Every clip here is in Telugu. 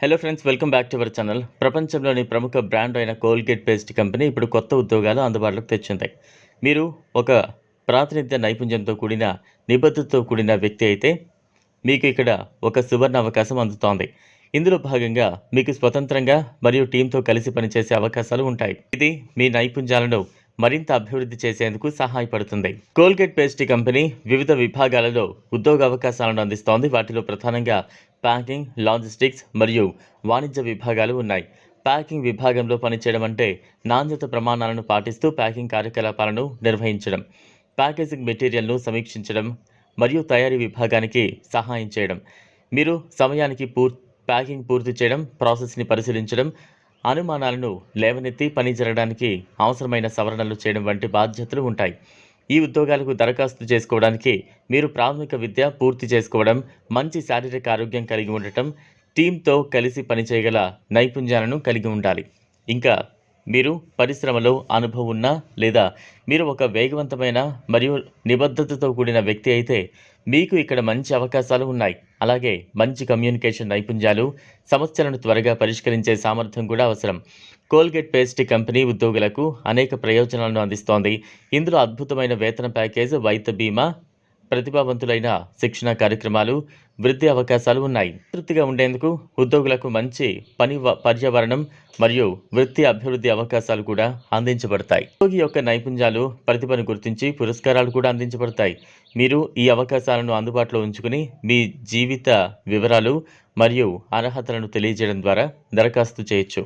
Hello friends welcome back to our channel ప్రపంచంలోని ప్రముఖ బ్రాండ్ అయిన కోల్గేట్ పేస్ట్ కంపెనీ ఇప్పుడు కొత్త ఉద్యోగాలు అందుబాటులోకి తెచ్చింది. మీరు ఒక ప్రాతినిధ్య నైపుణ్యంతో కూడిన నిబద్ధతతో కూడిన వ్యక్తి అయితే మీకు ఇక్కడ ఒక సువర్ణ అవకాశం అందుతోంది. ఇందులో భాగంగా మీకు స్వతంత్రంగా మరియు టీంతో కలిసి పనిచేసే అవకాశాలు ఉంటాయి. ఇది మీ నైపుణ్యాలను మరింత అభివృద్ధి చేసేందుకు సహాయపడుతుంది. కోల్గేట్ పేస్ట్రీ కంపెనీ వివిధ విభాగాలలో ఉద్యోగ అవకాశాలను అందిస్తోంది. వాటిలో ప్రధానంగా ప్యాకింగ్ లాజిస్టిక్స్ మరియు వాణిజ్య విభాగాలు ఉన్నాయి. ప్యాకింగ్ విభాగంలో పనిచేయడం అంటే నాణ్యత ప్రమాణాలను పాటిస్తూ ప్యాకింగ్ కార్యకలాపాలను నిర్వహించడం ప్యాకేజింగ్ మెటీరియల్ను సమీక్షించడం మరియు తయారీ విభాగానికి సహాయం చేయడం. మీరు సమయానికి పూర్ ప్యాకింగ్ పూర్తి చేయడం ప్రాసెస్ని పరిశీలించడం అనుమానాలను లేవనెత్తి పని జరగడానికి అవసరమైన సవరణలు చేయడం వంటి బాధ్యతలు ఉంటాయి. ఈ ఉద్యోగాలకు దరఖాస్తు చేసుకోవడానికి మీరు ప్రాథమిక విద్య పూర్తి చేసుకోవడం మంచి శారీరక ఆరోగ్యం కలిగి ఉండటం టీంతో కలిసి పనిచేయగల నైపుణ్యాలను కలిగి ఉండాలి. ఇంకా మీరు పరిశ్రమలో అనుభవం ఉన్నా లేదా మీరు ఒక వేగవంతమైన మరియు నిబద్ధతతో కూడిన వ్యక్తి అయితే మీకు ఇక్కడ మంచి అవకాశాలు ఉన్నాయి. అలాగే మంచి కమ్యూనికేషన్ నైపుణ్యాలు సమస్యలను త్వరగా పరిష్కరించే సామర్థ్యం కూడా అవసరం. కోల్గేట్ పేస్ట్ కంపెనీ ఉద్యోగులకు అనేక ప్రయోజనాలను అందిస్తోంది. ఇందులో అద్భుతమైన వేతన ప్యాకేజ్ వైద్య బీమా ప్రతిభావంతులైన శిక్షణ కార్యక్రమాలు వృద్ధి అవకాశాలు ఉన్నాయి. తృప్తిగా ఉండేందుకు ఉద్యోగులకు మంచి పని పర్యావరణం మరియు వృత్తి అభివృద్ధి అవకాశాలు కూడా అందించబడతాయి. ఉద్యోగి యొక్క నైపుణ్యాలు ప్రతిభను గుర్తించి పురస్కారాలు కూడా అందించబడతాయి. మీరు ఈ అవకాశాలను అందుబాటులో ఉంచుకుని మీ జీవిత వివరాలు మరియు అర్హతలను తెలియజేయడం ద్వారా దరఖాస్తు చేయొచ్చు.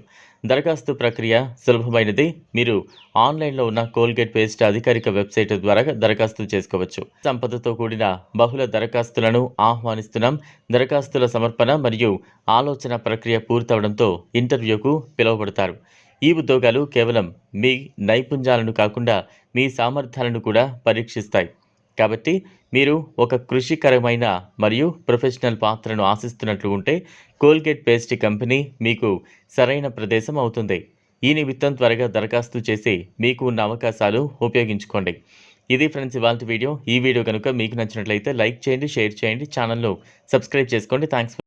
దరఖాస్తు ప్రక్రియ సులభమైనది. మీరు ఆన్లైన్లో ఉన్న కోల్గేట్ పేస్ట్ అధికారిక వెబ్సైట్ ద్వారా దరఖాస్తు చేసుకోవచ్చు. సంపదతో కూడిన బహుళ దరఖాస్తులను ఆహ్వానిస్తున్నాం. దరఖాస్తుల సమర్పణ మరియు ఆలోచన ప్రక్రియ పూర్తవడంతో ఇంటర్వ్యూకు పిలువబడతారు. ఈ ఉద్యోగాలు కేవలం మీ నైపుణ్యాలను కాకుండా మీ సామర్థ్యాలను కూడా పరీక్షిస్తాయి. కాబట్టి మీరు ఒక కృషికరమైన మరియు ప్రొఫెషనల్ పాత్రను ఆశిస్తున్నట్లు ఉంటే కోల్గేట్ పేస్ట్ కంపెనీ మీకు సరైన ప్రదేశం అవుతుంది. ఈ నిమిత్తం త్వరగా దరఖాస్తు చేసి మీకు ఉన్న అవకాశాలు ఉపయోగించుకోండి. ఇది ఫ్రెండ్స్ ఇవాళ వీడియో. ఈ వీడియో కనుక మీకు నచ్చినట్లయితే లైక్ చేయండి షేర్ చేయండి ఛానల్ను సబ్స్క్రైబ్ చేసుకోండి. థ్యాంక్స్